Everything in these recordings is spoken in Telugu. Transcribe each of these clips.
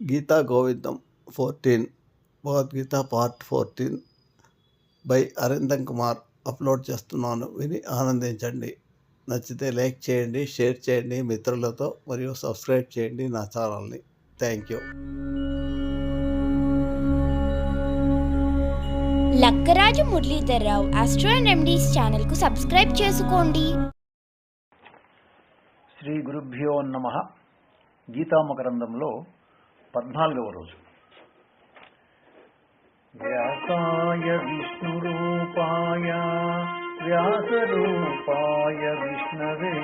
Gita Govindam fourteen Bhagavadgita part fourteen by Arindam Kumar upload చేస్తున్నాను. విని ఆనందించండి. నచ్చితే లైక్ చేయండి షేర్ చేయండి మిత్రులతో మరియు సబ్స్క్రైబ్ చేయండి నా ఛానల్ని. Thank you. Lakkaraju Muralidharrao astro and remedies ఛానల్కు సబ్స్క్రైబ్ చేసుకోండి. శ్రీ గురుభ్యో నమ. గీతామకరందంలో పద్నాలుగవ రోజు వ్యాసాయ విష్ణురూపాయ వ్యాసరూపాయ విష్ణవే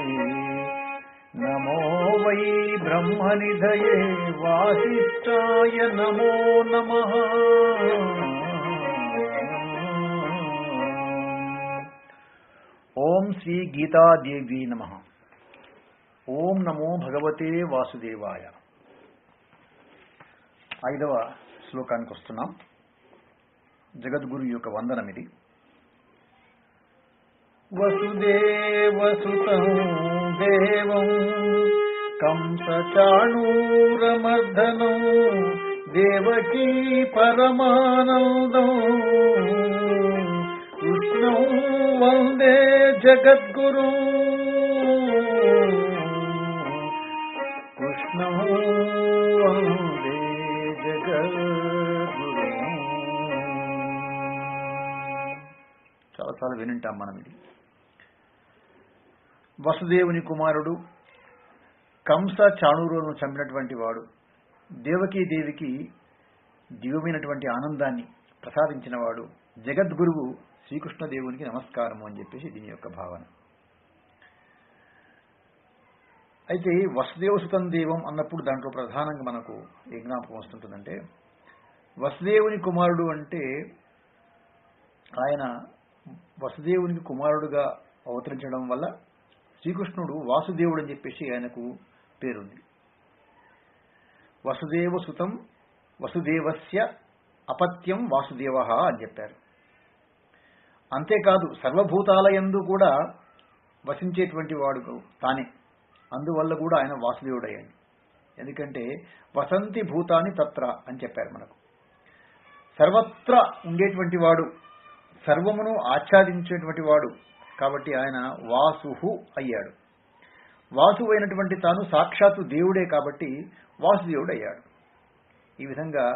నమో వై బ్రహ్మనిధయే వాసిష్ఠాయ నమో నమ ఓం శ్రీ గీతాదేవి నమః ఓం నమో భగవతే వాసుదేవాయ ఐదవ శ్లోకానికి వస్తున్నాం. జగద్గురు యొక్క వందనం ఇది. వసుదేవసుతం దేవం కంసచాణూరమర్దనం దేవకీ పరమానందం. కృష్ణం వందే జగద్గురు. కృష్ణం చాలాసార్లు వినుంటాం మనం ఇది. వసుదేవుని కుమారుడు కంస చాణూరును చంపినటువంటి వాడు దేవకీ దేవికి దివ్యమైనటువంటి ఆనందాన్ని ప్రసాదించిన వాడు జగద్గురువు శ్రీకృష్ణదేవునికి నమస్కారము అని చెప్పేసి దీని యొక్క భావన. అయితే వసుదేవ సుతం దేవం అన్నప్పుడు దాంట్లో ప్రధానంగా మనకు ఏ జ్ఞాపకం వస్తుంటుందంటే వసుదేవుని కుమారుడు అంటే ఆయన వసుదేవునికి కుమారుడుగా అవతరించడం వల్ల శ్రీకృష్ణుడు వాసుదేవుడు అని చెప్పేసి ఆయనకు పేరుంది. వసుదేవ సుతం వసుదేవస్య అపత్యం వాసుదేవ అని చెప్పారు. అంతేకాదు సర్వభూతాలయందు కూడా వసించేటువంటి వాడు తానే. అందువల్ల కూడా ఆయన వాసుదేవుడయ్యాడు. ఎందుకంటే వసంతి భూతాన్ని తత్ర అని చెప్పారు మనకు. సర్వత్రా ఉండేటువంటి వాడు సర్వమును ఆచ్ఛాదించేటువంటి వాడు. కాబట్టి ఆయన వాసుహు అయ్యాడు. వాసు అయినటువంటి తాను సాక్షాత్తు దేవుడే కాబట్టి వాసుదేవుడు అయ్యాడు ఈ విధంగా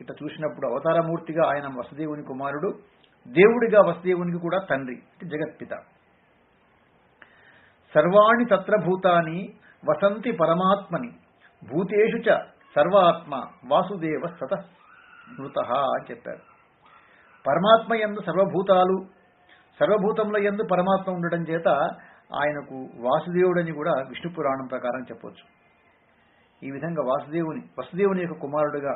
ఇట్లా చూసినప్పుడు అవతారమూర్తిగా ఆయన వసుదేవుని కుమారుడు దేవుడిగా వసుదేవునికి కూడా తండ్రి అంటే జగత్పిత. సర్వాణి తత్ర భూతాని వసంతి పరమాత్మని. భూతేషు చ సర్వాత్మ వాసుదేవ సత మృత అని చెప్పారు. పరమాత్మ ఎందు సర్వభూతాలు సర్వభూతముల ఎందు పరమాత్మ ఉండడం చేత ఆయనకు వాసుదేవుడని కూడా విష్ణు పురాణం ప్రకారం చెప్పవచ్చు ఈ విధంగా వాసుదేవుని వసుదేవుని యొక్క కుమారుడుగా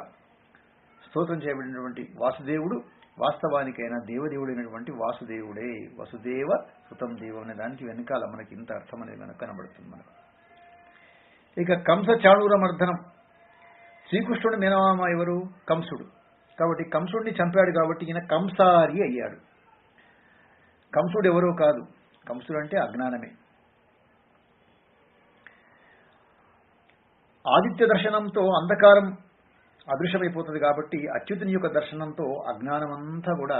స్తోత్రం చేయబడినటువంటి వాసుదేవుడు వాస్తవానికైనా దేవదేవుడైనటువంటి వాసుదేవుడే వసుదేవ సుతం దేవం అనే దానికి వెనకాల మనకి ఇంత అర్థం అనేది మనకు కనబడుతుంది మనకు. ఇక కంస చాణూరమర్ధనం శ్రీకృష్ణుడు మేనమామ ఎవరు? కంసుడు. కాబట్టి కంసుడిని చంపాడు కాబట్టి ఈయన కంసారి అయ్యాడు. కంసుడు ఎవరో కాదు. కంసుడు అంటే అజ్ఞానమే. ఆదిత్య దర్శనంతో అంధకారం అదృశ్యమైపోతుంది కాబట్టి అచ్యుతుని యొక్క దర్శనంతో అజ్ఞానం అంతా కూడా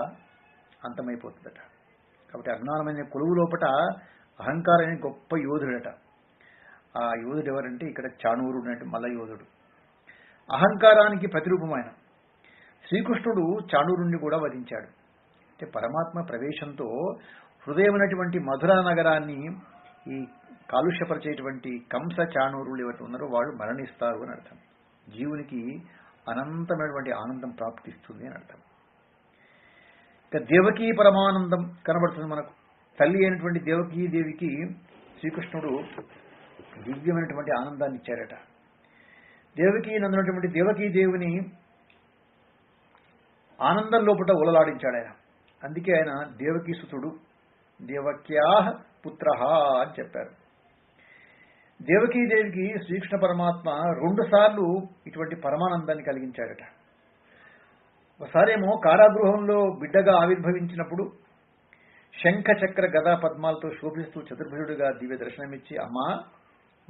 అంతమైపోతుందట. కాబట్టి అజ్ఞానమైన కొలువు లోపట అహంకారమైన గొప్ప యోధుడట. ఆ యోధుడు ఎవరంటే ఇక్కడ చాణూరుడు అంటే మల్ల యోధుడు. అహంకారానికి ప్రతిరూపమైన శ్రీకృష్ణుడు చాణూరుణ్ణి కూడా వధించాడు. అంటే పరమాత్మ ప్రవేశంతో హృదయమైనటువంటి మధురా నగరాన్ని ఈ కాలుష్యపరిచేటువంటి కంస చాణూరులు ఎవరు ఉన్నారో వాళ్ళు మరణిస్తారు అని అర్థం. జీవునికి అనంతమైనటువంటి ఆనందం ప్రాప్తిస్తుంది అని అర్థం. ఇక దేవకీ పరమానందం కనబడుతుంది మనకు. తల్లి అయినటువంటి దేవకీ దేవికి శ్రీకృష్ణుడు దివ్యమైనటువంటి ఆనందాన్ని ఇచ్చాడట దేవకీ నందునటువంటి దేవకీ దేవుని ఆనందం లోపల ఉలలాడించాడు ఆయన అందుకే ఆయన దేవకీ సుతుడు దేవక్యా పుత్ర అని చెప్పారు. దేవకీదేవికి శ్రీకృష్ణ పరమాత్మ రెండు సార్లు ఇటువంటి పరమానందాన్ని కలిగించాడట. ఒకసారేమో కారాగృహంలో బిడ్డగా ఆవిర్భవించినప్పుడు శంఖ చక్ర గదా పద్మాలతో శోభిస్తూ చతుర్భుజుడిగా దివ్య దర్శనమిచ్చి అమ్మా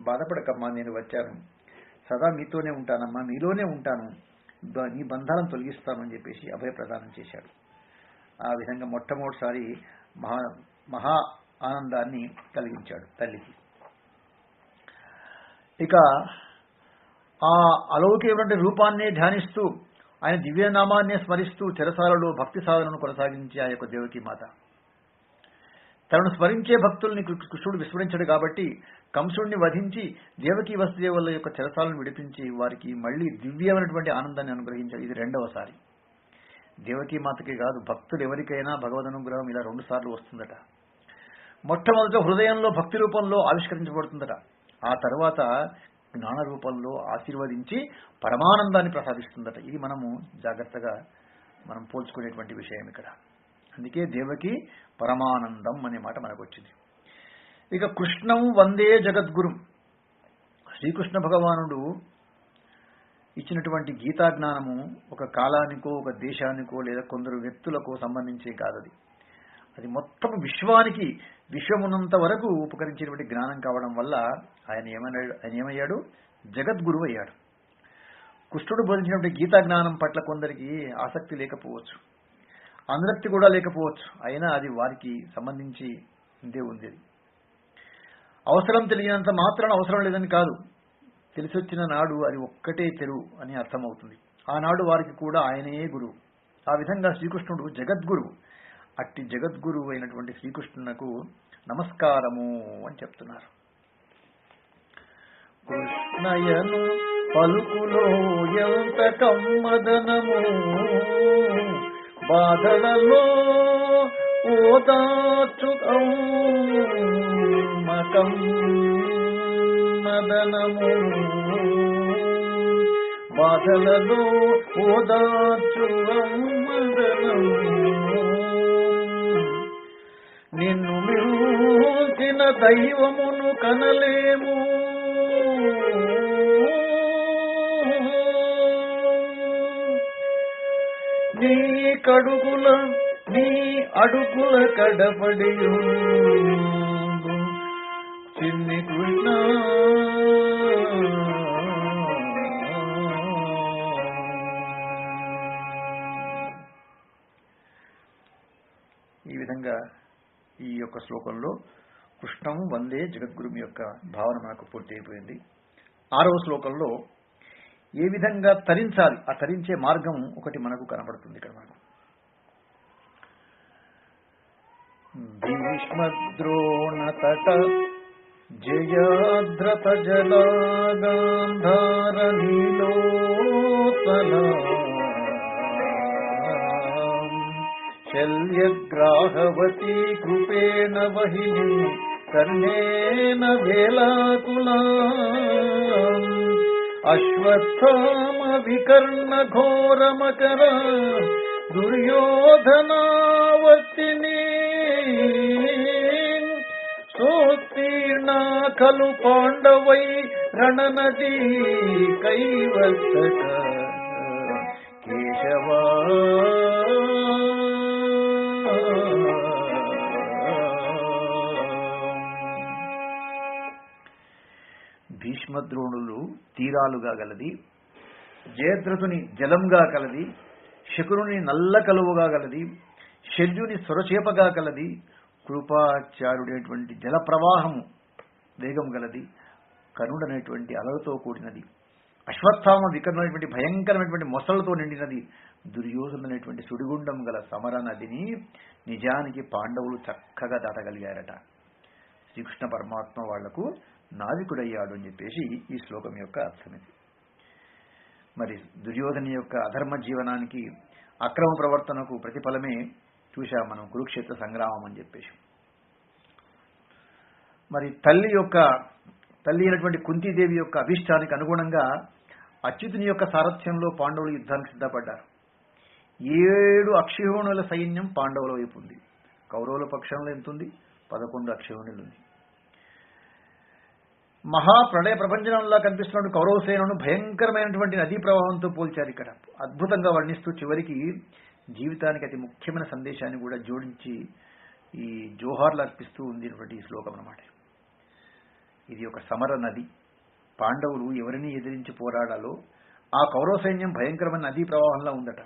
బాధపడకమ్మా నేను వచ్చాను. సదా మీతోనే ఉంటానమ్మా మీలోనే ఉంటాను. నీ బంధాలను తొలగిస్తామని చెప్పేసి అభయ ప్రదానం చేశాడు. ఆ విధంగా మొట్టమొదటిసారి మహా మహా ఆనందాన్ని కలిగించాడు తల్లికి. ఇక ఆ అలౌకికమైన రూపాన్ని ధ్యానిస్తూ ఆయన దివ్యనామాన్ని స్మరిస్తూ చెరసాలలో భక్తి సాధనను కొనసాగించే ఆ యొక్క దేవకీ మాత. తనను స్మరించే భక్తుల్ని కృష్ణుడు విస్మరించాడు కాబట్టి కంసుడిని వధించి దేవకీ వసుదేవుల యొక్క చెరసాలను విడిపించి వారికి మళ్ళీ దివ్యమైనటువంటి ఆనందాన్ని అనుగ్రహించాడు ఇది రెండవసారి. దేవకీ మాతకి కాదు భక్తులు ఎవరికైనా భగవద్ అనుగ్రహం ఇలా రెండు సార్లు వస్తుందట. మొట్టమొదట హృదయంలో భక్తి రూపంలో ఆవిష్కరించబడుతుందట. ఆ తర్వాత జ్ఞాన రూపంలో ఆశీర్వదించి పరమానందాన్ని ప్రసాదిస్తుందట. ఇది మనము జాగ్రత్తగా మనం పోల్చుకునేటువంటి విషయం ఇక్కడ. అందుకే దేవకి పరమానందం అనే మాట మనకు వచ్చింది ఇక కృష్ణం వందే జగద్గురు. శ్రీకృష్ణ భగవానుడు ఇచ్చినటువంటి గీతా జ్ఞానము ఒక కాలానికో ఒక దేశానికో లేదా కొందరు వ్యక్తులకు సంబంధించి కాదది. అది మొత్తం విశ్వానికి విశ్వమున్నంత వరకు ఉపకరించినటువంటి జ్ఞానం కావడం వల్ల ఆయన ఏమన్నాడు ఆయన ఏమయ్యాడు? జగద్గురువు అయ్యాడు. కృష్ణుడు బోధించినటువంటి గీతా జ్ఞానం పట్ల కొందరికి ఆసక్తి లేకపోవచ్చు. అనురక్తి కూడా లేకపోవచ్చు. అయినా అది వారికి సంబంధించి ఉందే ఉంది అది. అవసరం తెలియనంత మాత్రాన అవసరం లేదని కాదు. తెలిసొచ్చిన నాడు అది ఒక్కటే తెరువు అని అర్థమవుతుంది. ఆనాడు వారికి కూడా ఆయనే గురువు. ఆ విధంగా శ్రీకృష్ణుడు జగద్గురువు. అట్టి జగద్గురు అయినటువంటి శ్రీకృష్ణునకు నమస్కారము అని చెప్తున్నారు. కృష్ణయను పలుకులో ఎంత కమ్మదనము బాధలలో ఓదాచు మకం మదనము బాధలలో ఓదాచు మదనము నిన్ను మించిన దైవమును కనలేము. నీ కడుగుల నీ అడుగుల కడపడి శ్లోకంలో కృష్ణం వందే జగద్గురుమి యొక్క భావన మనకు పూర్తి అయిపోయింది. ఆరవ శ్లోకంలో ఏ విధంగా తరించాలి? ఆ తరించే మార్గం ఒకటి మనకు కనబడుతుంది ఇక్కడ మనకు. భీష్మద్రోణతట జయాద్రత జలాగాంధార నీలోత్పల शल्यग्राहवती कृपेण वहिनी कर्णेन भेलाकुला अश्वत्थामभिकर्णघोरमकरा दुर्योधनावर्तिनी। सोत्तीर्णा खलु पाण्डवै रणनदी कैवस्तका భీష్మద్రోణులు తీరాలుగా గలది జయద్రథుని జలంగా కలది శకురుని నల్ల కలువుగా గలది శల్యుని సొరచేపగా కలది కృపాచారుడైనటువంటి జల ప్రవాహము వేగం గలది కరుడనేటువంటి అలలతో కూడినది అశ్వత్థామ వికరణమైనటువంటి భయంకరమైనటువంటి మొసలతో నిండినది దుర్యోధనమైనటువంటి సుడిగుండం గల సమర నదిని నిజానికి పాండవులు చక్కగా దాటగలిగారట. శ్రీకృష్ణ పరమాత్మ వాళ్ళకు నావికుడయ్యాడు అని చెప్పేసి ఈ శ్లోకం యొక్క అర్థం ఇది మరి దుర్యోధన యొక్క అధర్మ జీవనానికి అక్రమ ప్రవర్తనకు ప్రతిఫలమే చూశాం మనం కురుక్షేత్ర సంగ్రామం అని చెప్పేసి. మరి తల్లి యొక్క తల్లి అయినటువంటి కుంతీదేవి యొక్క అభిష్టానికి అనుగుణంగా అచ్యుతుని యొక్క సారథ్యంలో పాండవులు యుద్ధానికి సిద్ధపడ్డారు. ఏడు అక్షయోణుల సైన్యం పాండవుల వైపు ఉంది. కౌరవుల పక్షంలో ఎంత ఉంది పదకొండు అక్షయోణులు ఉంది. మహా ప్రళయ ప్రపంచంలా కనిపిస్తున్న కౌరవ భయంకరమైనటువంటి నదీ ప్రవాహంతో పోల్చారు ఇక్కడ. అద్భుతంగా వర్ణిస్తూ చివరికి జీవితానికి అతి ముఖ్యమైన సందేశాన్ని కూడా జోడించి ఈ జోహార్లు అర్పిస్తూ ఉంది ఈ శ్లోకం అన్నమాట. ఇది ఒక సమర నది. పాండవులు ఎవరిని ఎదిరించి పోరాడాలో ఆ కౌరవ సైన్యం భయంకరమైన నదీ ప్రవాహంలో ఉందట.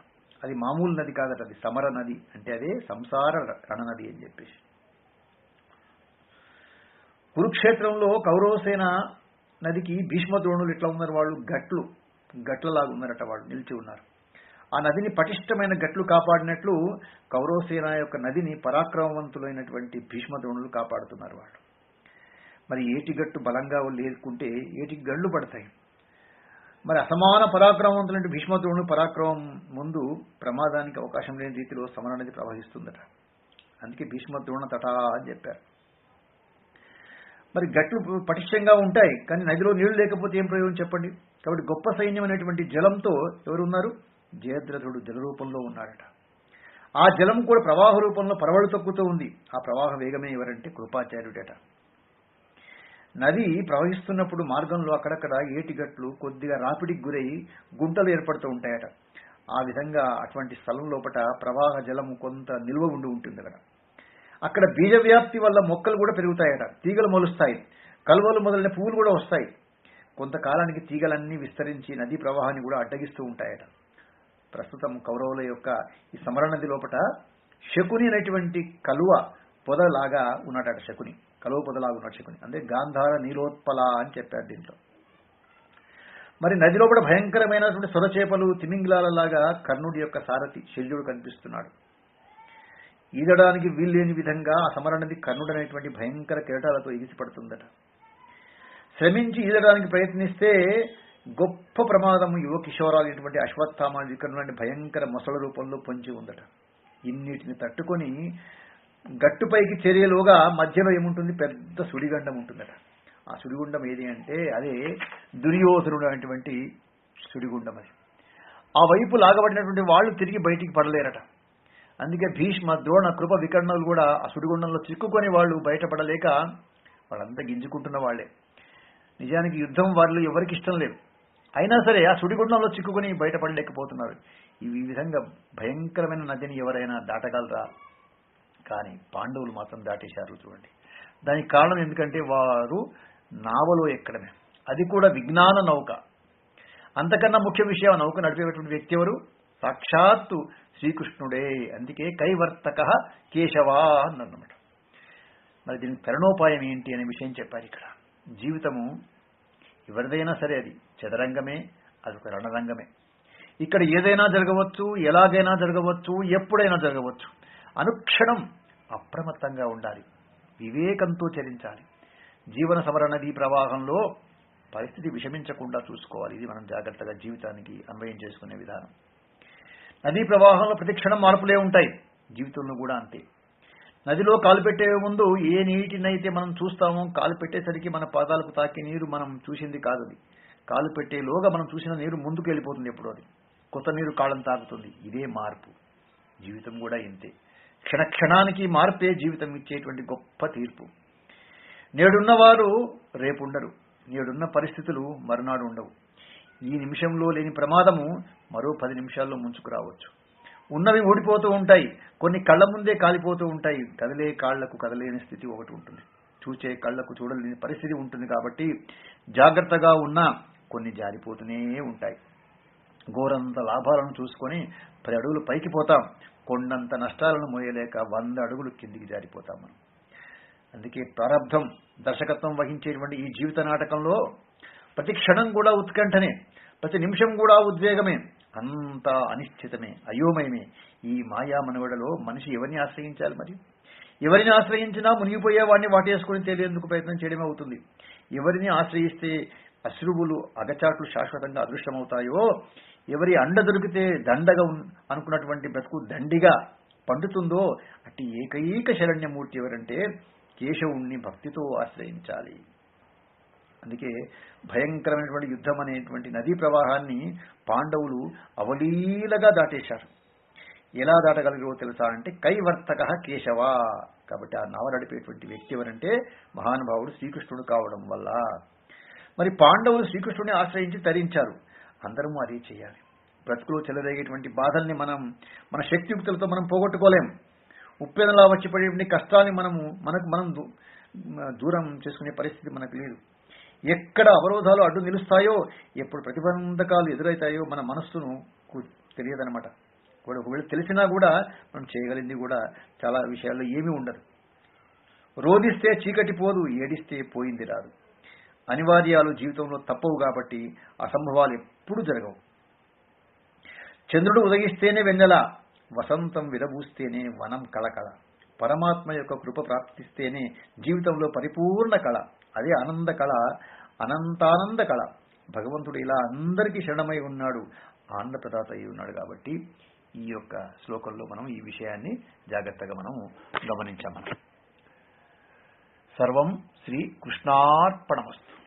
అది మామూలు నది కాదట అది సమర నది. అంటే అదే సంసార రణనది అని చెప్పేసి. కురుక్షేత్రంలో కౌరవసేన నదికి భీష్మ ద్రోణులు ఎట్లా ఉన్నారు వాళ్ళు గట్లు గట్లలాగా ఉన్నారట వాళ్ళు నిలిచి ఉన్నారు. ఆ నదిని పటిష్టమైన గట్లు కాపాడినట్లు కౌరవసేన యొక్క నదిని పరాక్రమవంతులైనటువంటి భీష్మ ద్రోణులు కాపాడుతున్నారు వాళ్ళు. మరి ఏటి గట్టు బలంగా లేకుంటే ఏటి గళ్ళు పడతాయి? మరి అసమాన పరాక్రమవంతులంటే భీష్మ ద్రోణులు పరాక్రమం ముందు ప్రమాదానికి అవకాశం లేని రీతిలో సమరానికి ప్రవహిస్తుందట. అందుకే భీష్మ ద్రోణ తట అని చెప్పారు. మరి గట్లు పటిష్టంగా ఉంటాయి కానీ నదిలో నీళ్ళు లేకపోతే ఏం ప్రయోజనం చెప్పండి? కాబట్టి గొప్ప సైన్యం అనేటువంటి జలంతో ఎవరు ఉన్నారు జయద్రథుడు జల రూపంలో ఉన్నాడట. ఆ జలం కూడా ప్రవాహ రూపంలో పరవళ్ళు తొక్కుతూ ఉంది. ఆ ప్రవాహ వేగమే ఎవరంటే కృపాచార్యుడట. నది ప్రవహిస్తున్నప్పుడు మార్గంలో అక్కడక్కడ ఏటిగట్లు కొద్దిగా రాపిడికి గురై గుంటలు ఏర్పడుతూ ఉంటాయట. ఆ విధంగా అటువంటి స్థలం లోపట ప్రవాహ జలము కొంత నిల్వ ఉండి ఉంటుంది అక్కడ. అక్కడ బీజ వ్యాప్తి వల్ల మొక్కలు కూడా పెరుగుతాయట. తీగలు మొలుస్తాయి. కలువలు మొదలైన పువ్వులు కూడా వస్తాయి. కొంతకాలానికి తీగలన్నీ విస్తరించి నదీ ప్రవాహాన్ని కూడా అడ్డగిస్తూ ఉంటాయట. ప్రస్తుతం కౌరవుల యొక్క ఈ సమర నది లోపట శకుని అనేటువంటి కలువ పొదలాగా ఉన్నాడట శకుని. కలువ పొదలాగా ఉన్నాడు శకుని. అంటే గాంధార నీలోత్పల అని చెప్పారు దీంట్లో. మరి నది లోపల భయంకరమైనటువంటి సొరచేపలు తిమింగిలాలలాగా కర్ణుడి యొక్క సారథి శల్యుడు కనిపిస్తున్నాడు. ఈదడానికి వీల్లేని విధంగా ఆ సమర భయంకర కిరటాలతో ఎగిసిపడుతుందట శ్రమించి ఈదడానికి ప్రయత్నిస్తే గొప్ప ప్రమాదము యువ కిషోరాలైనటువంటి అశ్వత్థామాలు ఇక్కడ భయంకర మొసల రూపంలో పొంచి ఉందట. ఇన్నిటిని తట్టుకొని గట్టుపైకి చేరేలోగా మధ్యలో ఏముంటుంది? పెద్ద సుడిగండం ఉంటుందట. ఆ సుడిగుండం ఏది అంటే అదే దుర్యోధనుడు అనేటువంటి సుడిగుండం అది. ఆ వైపు లాగబడినటువంటి వాళ్ళు తిరిగి బయటికి పడలేరట. అందుకే భీష్మ ద్రోణ కృప వికర్ణులు కూడా ఆ సుడిగుండంలో చిక్కుకొని వాళ్ళు బయటపడలేక వాళ్ళంతా గింజుకుంటున్న వాళ్ళే. నిజానికి యుద్ధం వాళ్ళు ఎవరికి ఇష్టం లేదు. అయినా సరే ఆ సుడిగుండంలో చిక్కుకొని బయటపడలేకపోతున్నారు. ఈ విధంగా భయంకరమైన నదిని ఎవరైనా దాటగలరా? కానీ పాండవులు మాత్రం దాటేశారు చూడండి. దానికి కారణం ఎందుకంటే వారు నావలో ఎక్కడమే. అది కూడా విజ్ఞాన నౌక. అంతకన్నా ముఖ్య విషయం ఆ నౌక నడిపేటువంటి వ్యక్తి ఎవరు? సాక్షాత్తు శ్రీకృష్ణుడే అందుకే కైవర్తక కేశవా అన్నమాట. మరి దీని తరుణోపాయం ఏంటి అనే విషయం చెప్పారు ఇక్కడ. జీవితము ఎవరిదైనా సరే అది చదరంగమే అది ఒక రణరంగమే. ఇక్కడ ఏదైనా జరగవచ్చు ఎలాగైనా జరగవచ్చు ఎప్పుడైనా జరగవచ్చు. అనుక్షణం అప్రమత్తంగా ఉండాలి. వివేకంతో చరించాలి. జీవన సమర నదీ ప్రవాహంలో పరిస్థితి విషమించకుండా చూసుకోవాలి. ఇది మనం జాగ్రత్తగా జీవితానికి అన్వయం చేసుకునే విధానం. నదీ ప్రవాహంలో ప్రతిక్షణం మార్పులే ఉంటాయి. జీవితంలో కూడా అంతే. నదిలో కాలు పెట్టే ముందు ఏ నీటినైతే మనం చూస్తామో కాలు పెట్టేసరికి మన పాదాలకు తాకే నీరు మనం చూసింది కాదు అది. కాలు పెట్టేలోగా మనం చూసిన నీరు ముందుకు వెళ్ళిపోతుంది ఎప్పుడు అది. కొత్త నీరు కాళ్ళని తాకుతుంది. ఇదే మార్పు. జీవితం కూడా ఇంతే. క్షణ క్షణానికి మార్పే జీవితం ఇచ్చేటువంటి గొప్ప తీర్పు. నేడున్నవారు రేపుండరు నేడున్న పరిస్థితులు మరునాడు ఉండవు. ఈ నిమిషంలో లేని ప్రమాదము మరో పది నిమిషాల్లో ముంచుకురావచ్చు ఉన్నవి ఊడిపోతూ ఉంటాయి. కొన్ని కళ్ళ ముందే కాలిపోతూ ఉంటాయి. కదిలే కాళ్ళకు కదలేని స్థితి ఒకటి ఉంటుంది. చూచే కళ్ళకు చూడలేని పరిస్థితి ఉంటుంది కాబట్టి జాగ్రత్తగా ఉన్న కొన్ని జారిపోతూనే ఉంటాయి. ఘోరంత లాభాలను చూసుకొని పది అడుగులు పైకి పోతాం. కొండంత నష్టాలను మోయలేక వంద అడుగులు కిందికి జారిపోతాం మనం. అందుకే ప్రారంధం దర్శకత్వం వహించేటువంటి ఈ జీవిత నాటకంలో ప్రతి క్షణం కూడా ఉత్కంఠనే ప్రతి నిమిషం కూడా ఉద్వేగమే. అంతా అనిశ్చితమే అయోమయమే. ఈ మాయా మనవడలో మనిషి ఎవరిని ఆశ్రయించాలి మరి? ఎవరిని ఆశ్రయించినా మునిగిపోయే వాడిని వాటేసుకుని తేలేందుకు ప్రయత్నం చేయడమే అవుతుంది. ఎవరిని ఆశ్రయిస్తే అశ్రువులు అగచాట్లు శాశ్వతంగా అదృష్టమవుతాయో ఎవరి అండ దొరికితే దండగా అనుకున్నటువంటి బ్రతుకు దండిగా పండుతుందో అట్టి ఏకైక శరణ్యమూర్తి ఎవరంటే కేశవుణ్ణి భక్తితో ఆశ్రయించాలి. అందుకే భయంకరమైనటువంటి యుద్ధం అనేటువంటి నదీ ప్రవాహాన్ని పాండవులు అవలీలగా దాటేశారు. ఎలా దాటగలిగారో తెలుసా అంటే కైవర్తక కేశవ. కాబట్టి ఆ నవ నడిపేటువంటి వ్యక్తి ఎవరంటే మహానుభావుడు శ్రీకృష్ణుడు కావడం వల్ల. మరి పాండవులు శ్రీకృష్ణుడిని ఆశ్రయించి తరించారు. అందరము అదే చేయాలి. బ్రతుకులో చెలరేగేటువంటి బాధల్ని మనం మన శక్తియుక్తులతో మనం పోగొట్టుకోలేం. ఉప్పెనలా వచ్చి పడేటువంటి కష్టాన్ని మనము మనకు మనం దూ- దూరం చేసుకునే పరిస్థితి మనకు లేదు. ఎక్కడ అవరోధాలు అడ్డు నిలుస్తాయో ఎప్పుడు ప్రతిబంధకాలు ఎదురవుతాయో మన మనస్సును తెలియదనమాట కూడా ఒకవేళ తెలిసినా కూడా మనం చేయగలిగింది కూడా చాలా విషయాల్లో ఏమీ ఉండదు. రోధిస్తే చీకటి పోదు ఏడిస్తే పోయింది రాదు. అనివార్యాలు జీవితంలో తప్పవు కాబట్టి అసంభవాలు ఎప్పుడు జరగవు. చంద్రుడు ఉదయిస్తేనే వెన్నెల వసంతం విరబూస్తేనే వనం కళ కళ పరమాత్మ యొక్క కృప ప్రాప్తిస్తేనే జీవితంలో పరిపూర్ణ కళ. అదే ఆనంద కళ అనంతానంద కళ. భగవంతుడు ఇలా అందరికీ శరణమై ఉన్నాడు ఆనందప్రదాత అయి ఉన్నాడు కాబట్టి ఈ యొక్క శ్లోకంలో మనం ఈ విషయాన్ని జాగ్రత్తగా మనం గమనించాం మనం. సర్వం శ్రీ కృష్ణార్పణమస్తు.